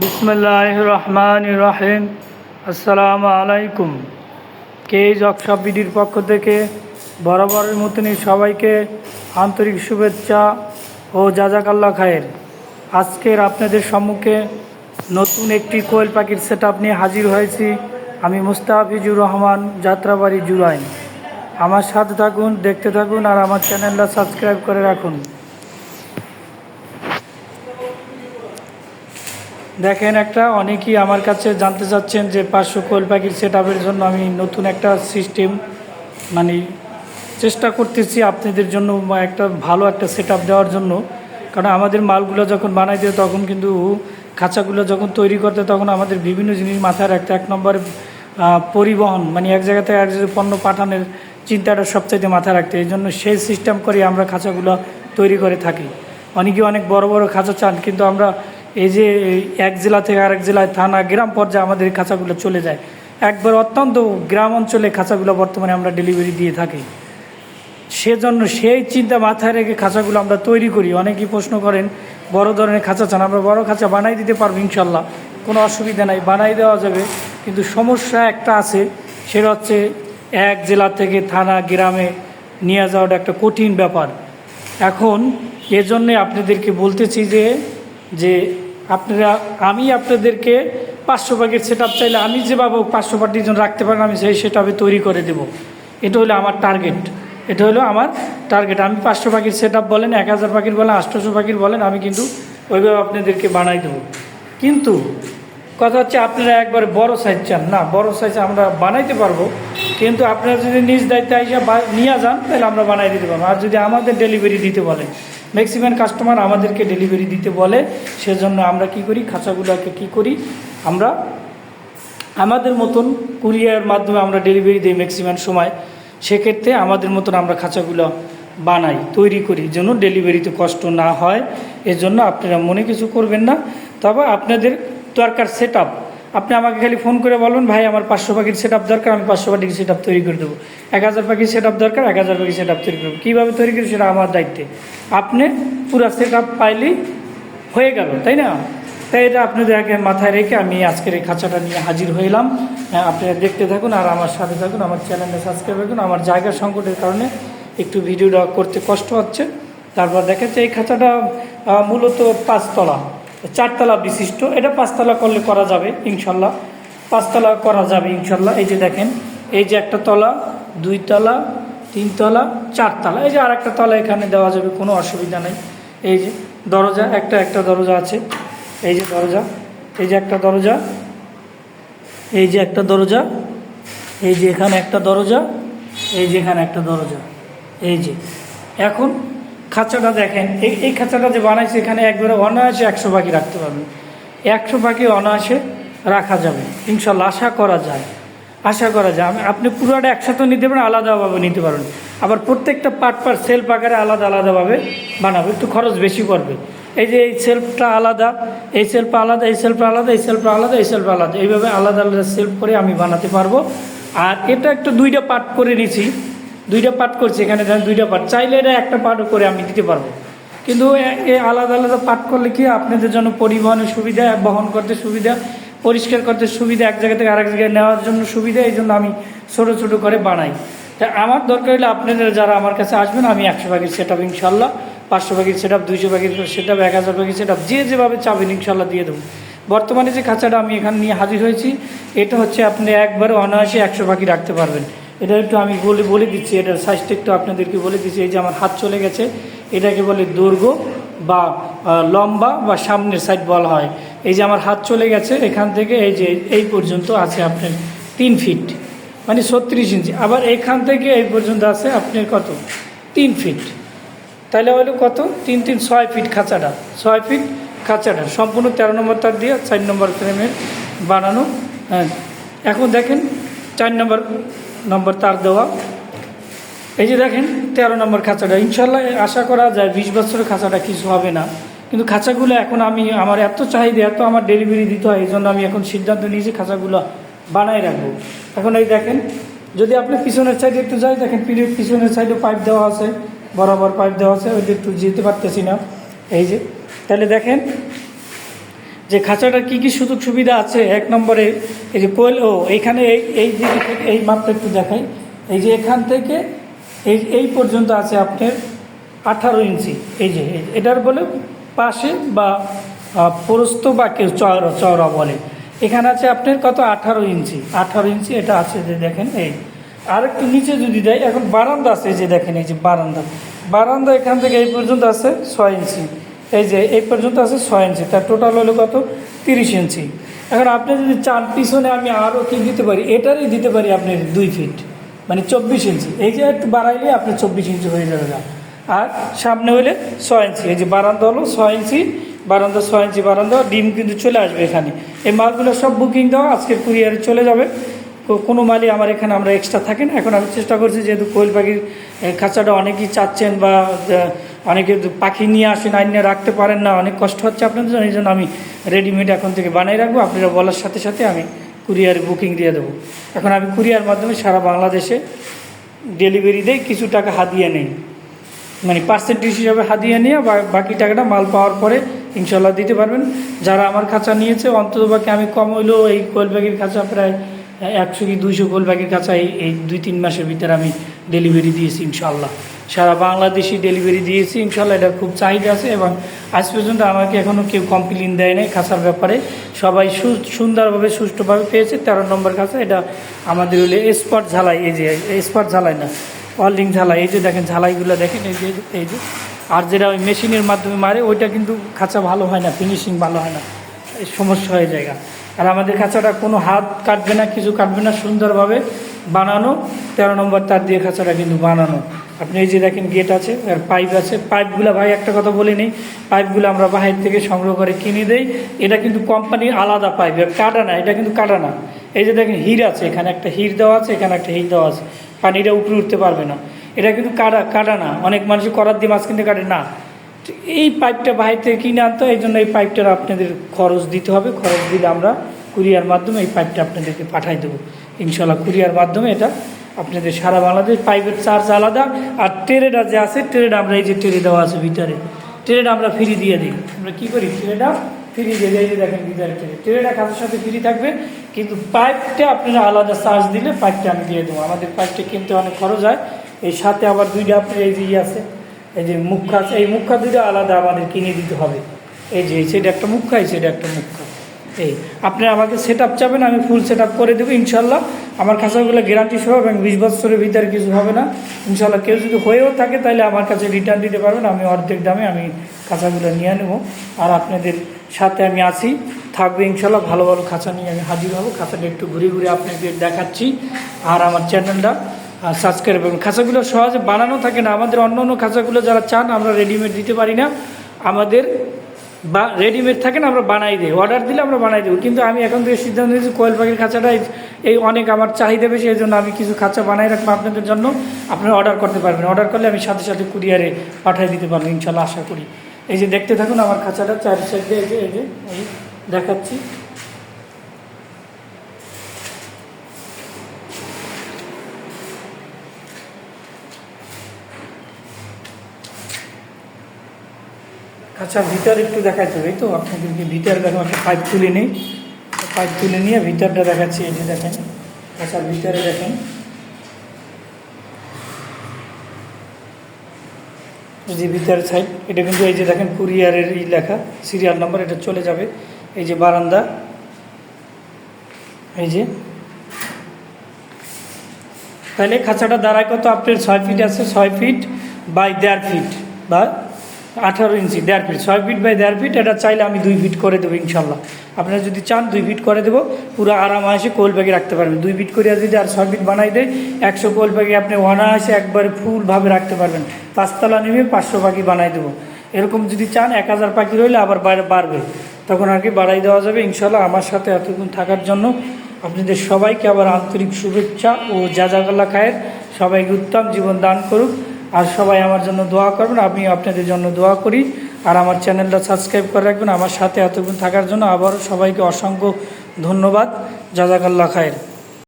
বিসমুল্লাহ রহমান রাহিম আসসালামু আলাইকুম। কেজ অক্সা বিডির পক্ষ থেকে বরাবরের মতনই সবাইকে আন্তরিক শুভেচ্ছা ও জাজাকাল্লা খায়ের। আজকের আপনাদের সম্মুখে নতুন একটি কোয়েল পাখির সেট নিয়ে হাজির হয়েছি আমি মুস্তাফিজুর রহমান, যাত্রাবাড়ি জুরাইন। আমার সাথে থাকুন, দেখতে থাকুন আর আমার চ্যানেলটা সাবস্ক্রাইব করে রাখুন। দেখেন একটা, অনেকেই আমার কাছে জানতে চাচ্ছেন যে পাঁচশো কোয়েল পাখির সেট জন্য আমি নতুন একটা সিস্টেম মানে চেষ্টা করতেছি আপনাদের জন্য একটা ভালো একটা সেট দেওয়ার জন্য। কারণ আমাদের মালগুলো যখন বানাই দিই তখন কিন্তু খাঁচাগুলো যখন তৈরি করতে তখন আমাদের বিভিন্ন জিনিস মাথায় রাখতে এক নম্বর পরিবহন মানে এক জায়গা থেকে এক জায়গায় পণ্য পাঠানোর চিন্তাটা সবচাইতে মাথায় রাখতে এই জন্য সেই সিস্টেম করে আমরা খাঁচাগুলো তৈরি করে থাকি। অনেকে অনেক বড় বড় খাঁচা চান, কিন্তু আমরা এই যে এক জেলা থেকে আরেক জেলায় থানা, গ্রাম পর্যায়ে আমাদের খাঁচাগুলো চলে যায়। একবার অত্যন্ত গ্রাম অঞ্চলে খাঁচাগুলো বর্তমানে আমরা ডেলিভারি দিয়ে থাকি। সেজন্য সেই চিন্তা মাথায় রেখে খাঁচাগুলো আমরা তৈরি করি। অনেকেই প্রশ্ন করেন, বড় ধরনের খাঁচা চান, আমরা বড় খাঁচা বানাই দিতে পারব ইনশাল্লাহ কোনো অসুবিধা নাই, বানাই দেওয়া যাবে। কিন্তু সমস্যা একটা আছে, সেটা হচ্ছে এক জেলা থেকে থানা, গ্রামে নিয়ে যাওয়াটা একটা কঠিন ব্যাপার। এখন এজন্যে আপনাদেরকে বলতেছি যে যে আপনারা, আমি আপনাদেরকে পাঁচশো পাখির সেট আপ চাইলে আমি যে যেভাবে পাঁচশো পাখির জন্য রাখতে পারেন, আমি সেই সেট তৈরি করে দেব। এটা হলো আমার টার্গেট এটা হলো আমার টার্গেট আমি পাঁচশো পাখির সেট বলেন, এক হাজার পাখির বলেন, আটশোশো পাখির বলেন, আমি কিন্তু ওইভাবে আপনাদেরকে বানাই দেবো। কিন্তু কথা হচ্ছে আপনারা একবার বড় সাইজ চান না, বড় সাইজ আমরা বানাইতে পারব, কিন্তু আপনারা যদি নিজ দায়িত্বে এসে নিয়ে যান, তাহলে আমরা বানাই দিতে পারব। আর যদি আমাদের ডেলিভারি দিতে বলেন ম্যাক্সিমাম কাস্টমার আমাদেরকে ডেলিভারি দিতে বলে, সেজন্য আমরা কি করি, খাঁচাগুলোকে কি করি, আমরা আমাদের মতন কুরিয়ার মাধ্যমে আমরা ডেলিভারি দিই ম্যাক্সিমাম সময়। সেক্ষেত্রে আমাদের মতন আমরা খাঁচাগুলো বানাই, তৈরি করি, যেন ডেলিভারিতে কষ্ট না হয়। এজন্য আপনারা মনে কিছু করবেন না। তবে আপনাদের দরকার সেট আপনি আমাকে খালি ফোন করে বলুন ভাই আমার পাঁচশো পাখির সেট আপ দরকার আমি পাঁচশো পাখির সেট আপ তৈরি করে দেবো। এক হাজার পাখির সেট আপ দরকার এক হাজার পাখির সেট আপ তৈরি করব কীভাবে তৈরি করি সেটা আমার দায়িত্বে। আপনি পুরো সেট আপ পাইলেই হয়ে গেল তাই না? তাই এটা আপনাদের আগে মাথায় রেখে আমি আজকের এই খাঁচাটা নিয়ে হাজির হইলাম হ্যাঁ, আপনারা দেখতে থাকুন আর আমার সাথে থাকুন আমার চ্যানেলে সাবস্ক্রাইব রাখুন। আমার জায়গা সংকটের কারণে একটু ভিডিওটা করতে কষ্ট হচ্ছে। তারপর দেখাচ্ছে এই খাঁচাটা মূলত পাঁচতলা। চারতলা বিশিষ্ট। এটা পাঁচতলা করলে করা যাবে, ইনশাল্লাহ। পাঁচতলা করা যাবে, ইনশাল্লাহ। এই যে দেখেন, এই যে একটা তলা দুই তলা তিনতলা, চারতলা। এই যে আর একটা তলা এখানে দেওয়া যাবে, কোনো অসুবিধা নেই। এই যে দরজা, একটা একটা দরজা আছে। এই যে দরজা, এই যে একটা দরজা, এই যে একটা দরজা, এই যে এখানে একটা দরজা, এই যে এখানে একটা দরজা। এই যে, এখন খাঁচাটা দেখেন। এই এই খাঁচাটা যে বানাইছে এখানে একবারে অনায়াসে একশো পাখি রাখতে পারবেন। একশো পাখি অনায়াসে রাখা যাবে। ইনশাল্লাহ আশা করা যায়। আশা করা যায়। আপনি পুরোটা একসাথে নিতে পারেন, আলাদাভাবে নিতে পারবেন আবার প্রত্যেকটা পার্ট পার সেলফ আকারে আলাদা আলাদাভাবে বানাবো। একটু খরচ বেশি পড়বে। এই যে এই সেলফটা আলাদা, এই সেলফ আলাদা, এই সেলফ আলাদা, এই সেলফ আলাদা, এই সেলফ আলাদা। এইভাবে আলাদা আলাদা সেলফ করে আমি বানাতে পারব। আর এটা একটু দুইটা পার্ট করে নিছি। দুইটা পার্ট করছি, এখানে দুইটা পার্ট চাইলে এটা একটা পার্টও করে আমি দিতে পারব। কিন্তু এ- আলাদা আলাদা পার্ট করলে কি আপনাদের জন্য পরিবহনের সুবিধা, বহন করতে সুবিধা, পরিষ্কার করতে সুবিধা, এক জায়গা থেকে আরেক জায়গায় নেওয়ার জন্য সুবিধা, এই জন্য আমি ছোটো ছোটো করে বানাই। তা আমার দরকার হলে আপনাদের যারা আমার কাছে আসবেন, আমি একশো পাখির সেট আপ ইনশাল্লাহ, পাঁচশো পাখির সেট আপ দুইশো পাখির সেট আপ এক হাজার পাখির সেট আপ যে যেভাবে চাবেন ইনশাল্লাহ দিয়ে দেবো। বর্তমানে যে খাঁচাটা আমি এখানে নিয়ে হাজির হয়েছি, এটা হচ্ছে আপনি একবারে অনায়াসে একশো পাখি রাখতে পারবেন। এটা একটু আমি বলে বলে দিচ্ছি, এটার সাইজটা একটু আপনাদেরকে বলে দিচ্ছি। এই যে আমার হাত চলে গেছে, এটাকে বলে দৈর্ঘ্য বা লম্বা বা সামনের সাইড বলা হয়। এই যে আমার হাত চলে গেছে, এখান থেকে এই যে এই পর্যন্ত আছে আপনার তিন ফিট মানে ছত্রিশ ইঞ্চি আবার এখান থেকে এই পর্যন্ত আছে আপনার কত? তিন ফিট তাহলে হলো কত? তিন তিন, ছয় ফিট খাঁচাটা। ছয় ফিট খাঁচাটা। সম্পূর্ণ তেরো নম্বর তার দিয়ে চার নম্বর ফ্রেমের বানানো হ্যাঁ। এখন দেখেন, চার নম্বর নম্বর তার দেওয়া। এই যে দেখেন, তেরো নম্বর খাঁচাটা। ইনশাল্লাহ আশা করা যায় বিশ বছরের খাঁচাটা কিছু হবে না। কিন্তু খাঁচাগুলো এখন আমি, আমার এত চাহিদা, এত আমার ডেলিভারি দিতে হয় এই জন্য আমি এখন সিদ্ধান্ত নিয়েছি খাঁচাগুলো বানাই রাখব। এখন এই দেখেন, যদি আপনি পিছনের সাইডে একটু যাই, দেখেন পিছনের সাইডে পাইপ দেওয়া আছে, বরাবর পাইপ দেওয়া আছে ওইটা একটু যেতে পারতেছি না। এই যে, তাহলে দেখেন যে খাঁচাটার কী কী সুযোগ সুবিধা আছে এক নম্বরে এই যে কোয়েল ও এইখানে এই এই দিকে থেকে এই মাপটা একটু দেখাই। এই যে এখান থেকে এই এই পর্যন্ত আছে আপনার আঠারো ইঞ্চি। এই যে এটার বলে পাশে বা আহ, প্রস্থ বা কেউ চওড়া চওড়া বলে। এখানে আছে আপনার কত? আঠারো ইঞ্চি। আঠারো ইঞ্চি এটা আছে যে দেখেন এই। আর একটু নিচে যদি দেয় এখন বারান্দা আছে এই যে দেখেন এই যে বারান্দা। বারান্দা এখান থেকে এই পর্যন্ত আছে ছয় ইঞ্চি। এই যে এই পর্যন্ত আছে ছয় ইঞ্চি, তার টোটাল হলো কত? তিরিশ ইঞ্চি। এখন আপনি যদি চান পিছনে আমি আরও কি দিতে পারি, এটারই দিতে পারি আপনি দুই ফিট মানে চব্বিশ ইঞ্চি। এই যে একটু বাড়াইলে আপনি চব্বিশ ইঞ্চি হয়ে যাবে না আর সামনে হলে ছয় ইঞ্চি, এই যে বারান্দা হলো ছয় ইঞ্চি, বারান্দা ছয় ইঞ্চি, বারান্দা, ডিম কিন্তু চলে আসবে এখানে। এই মালগুলো সব বুকিং দেওয়া, আজকে কুরিয়ারে চলে যাবে। কোনো মালই আমার এখানে আমরা এক্সট্রা থাকে না। এখন আমি চেষ্টা করছি যেহেতু কোয়েল পাখির খাঁচাটা অনেকেই চাচ্ছেন বা অনেকে পাখি নিয়ে আসেন, আইনে রাখতে পারেন না, অনেক কষ্ট হচ্ছে আপনাদের জন্য, এই জন্য আমি রেডিমেড এখন থেকে বানিয়ে রাখব। আপনারা বলার সাথে সাথে আমি কুরিয়ার বুকিং দিয়ে দেবো। এখন আমি কুরিয়ার মাধ্যমে সারা বাংলাদেশে ডেলিভারি দেই, কিছু টাকা হাতিয়ে নেই। মানে পার্সেন্টেজ হিসাবে হাতিয়ে নিয়ে বাকি টাকাটা মাল পাওয়ার পরে ইনশাল্লাহ দিতে পারবেন। যারা আমার খাঁচা নিয়েছে, অন্তত বাকি আমি কম হইলেও এই কোয়েল ব্যাগের খাঁচা প্রায় একশো কি দুইশো কোয়েল ব্যাগের খাঁচা এই দুই তিন মাসের ভিতরে আমি ডেলিভারি দিয়েছি ইনশাল্লাহ সারা বাংলাদেশি ডেলিভারি দিয়েছি, ইনশাল্লাহ এটা খুব চাহিদা আছে এবং আজ পর্যন্ত আমাকে এখনও কেউ কমপ্লেন দেয় নাই খাঁচার ব্যাপারে। সবাই সুন্দরভাবে, সুষ্ঠুভাবে পেয়েছে। তেরো নম্বর খাঁচা, এটা আমাদের হলে স্পট ঝালাই, এই যে স্পট ঝালাই না ওয়ার্ল্ডিং ঝালাই, এই যে দেখেন ঝালাইগুলো দেখেন, এই যে এই যে। আর যেটা ওই মেশিনের মাধ্যমে মারে, ওইটা কিন্তু খাঁচা ভালো হয় না ফিনিশিং ভালো হয় না সমস্যা হয়ে যায় আর আমাদের খাঁচাটা কোনো হাত কাটবে না, কিছু কাটবে না, সুন্দরভাবে বানানো। তেরো নম্বর তার দিয়ে খাঁচাটা কিন্তু বানানো। আপনি এই যে দেখেন গেট আছে, আর পাইপ আছে। পাইপগুলো ভাই, একটা কথা বলে নেই পাইপগুলো আমরা বাহির থেকে সংগ্রহ করে কিনে দেই। এটা কিন্তু কোম্পানির আলাদা পাইপ কাটা না, এটা কিন্তু কাটা না। এই যে দেখেন হির আছে, এখানে একটা হির দেওয়া আছে, এখানে একটা হির দেওয়া আছে। পানিটা উপরে উঠতে পারবে না। এটা কিন্তু কাটা কাটা না। অনেক মানুষ করার দিয়ে মাছ কিনতে কাটে না। এই পাইপটা বাহির থেকে কিনে আনতে এই জন্য এই পাইপটার আপনাদের খরচ দিতে হবে। খরচ দিলে আমরা কুরিয়ার মাধ্যমে এই পাইপটা আপনাদেরকে পাঠাই দেবো। ইনশাল্লাহ কুরিয়ার মাধ্যমে এটা আপনাদের সারা বাংলাদেশ পাইপের চার্জ আলাদা, আর ট্রেটা যে আছে ট্রেটা আমরা এই যে ট্রে দেওয়া আছে ভিতরে ট্রেটা আমরা ফ্রি দিয়ে দিই। আমরা কী করি? ট্রেটা ফ্রি দিয়ে দিই। এই যে দেখেন ভিতরে ট্রেনে ট্রেটা কাজের সাথে ফ্রি থাকবে, কিন্তু পাইপটা আপনারা আলাদা চার্জ দিলে পাইপটা আমি দিয়ে দেবো। আমাদের পাইপটা কিনতে অনেক খরচ হয়। এই সাথে আবার দুইটা আপনার এই যে ইয়ে আছে, এই যে মুখা আছে এই মুখা দুইটা আলাদা আমাদের কিনে দিতে হবে। এই যে সেটা একটা মুখা এই সেটা একটা মুখা এই, আপনি আমাকে সেট আপ চাবেন, আমি ফুল সেট আপ করে দেবো, ইনশাল্লাহ। আমার খাঁচাগুলো গ্যারান্টি সহ এবং বিশ বছরের ভিতরে কিছু হবে না। ইনশাল্লাহ কেউ যদি হয়েও থাকে, তাহলে আমার কাছে রিটার্ন দিতে পারবেন। আমি অর্ধেক দামে আমি খাঁচাগুলো নিয়ে নেব। আর আপনাদের সাথে আমি আছি, থাকবে ইনশাল্লাহ, ভালো ভালো খাঁচা নিয়ে আমি হাজির হব। খাঁচাটা একটু ঘুরে ঘুরে আপনাদের দেখাচ্ছি। আর আমার চ্যানেলটা সাবস্ক্রাইব করবেন খাঁচাগুলো সহজে বানানো থাকে না। আমাদের অন্য অন্য খাঁচাগুলো যারা চান, আমরা রেডিমেড দিতে পারি না। আমাদের বা রেডিমেড থাকে না, আমরা বানাই দিই। অর্ডার দিলে আমরা বানাই দেবো। কিন্তু আমি এখন থেকে সিদ্ধান্ত নিয়েছি, কোয়েল পাখির খাঁচাটাই এই- অনেক আমার চাহিদা বেশি, এই জন্য আমি কিছু খাঁচা বানাই রাখব আপনাদের জন্য। আপনারা অর্ডার করতে পারবেন। অর্ডার করলে আমি সাথে সাথে কুরিয়ারে পাঠিয়ে দিতে পারব, ইনশাল্লাহ আশা করি। এই যে দেখতে থাকুন আমার খাঁচাটা, চার সাইড দিয়ে এই যে দেখাচ্ছি। খাঁচার ভিতর একটু দেখাতে হবে। তো, আপনাদেরকে ভিতর দেখো, একটা পাইপ তুলে নিই। পাইপ তুলে নিয়ে ভিতরটা দেখাচ্ছি যে দেখেন। খাঁচার ভিতরে দেখেন। যে ভিতরের সাইড এটা কিন্তু এই যে দেখেন, কুরিয়ারের ই লেখা সিরিয়াল নাম্বার এটা চলে যাবে। এই যে বারান্দা। এই যে। তাহলে খাঁচাটা দাঁড়ায় কত? আপনার ছয় ফিট আছে, ছয় ফিট বাই দেড় ফিট বা আঠারো ইঞ্চি, দেড় ফিট, ছয় ফিট বাই দেড় ফিট, এটা চাইলে আমি দুই ফিট করে দেবো ইনশাল্লাহ। আপনারা যদি চান দুই ফিট করে দেবো, পুরো আরামাসে কোল ব্যাগে রাখতে পারবেন। দুই ফিট করে যদি আর ছয় ফিট বানাই দেয়, একশো কোল ব্যাগে আপনি অনায়াসে একবারে ফুলভাবে রাখতে পারবেন। পাঁচতলা নেমে পাঁচশো পাখি বানাই দেবো। এরকম যদি চান, এক হাজার পাখি রইলে আবার বাড়বে। তখন আর কি বাড়াই দেওয়া যাবে ইনশাল্লাহ আমার সাথে এতক্ষণ থাকার জন্য। আপনাদের সবাইকে আবার আন্তরিক শুভেচ্ছা ও যা জাজাগাল্লা খায়ের। সবাইকে উত্তম জীবন দান করুক। আর সবাই আমার জন্য দোয়া করবেন আমি আপনাদের জন্য দোয়া করি। আর আমার চ্যানেলটা সাবস্ক্রাইব করে রাখবেন, আমার সাথে এতক্ষণ থাকার জন্য আবারও সবাইকে অসংখ্য ধন্যবাদ। জাজাকাল্লা খায়ের।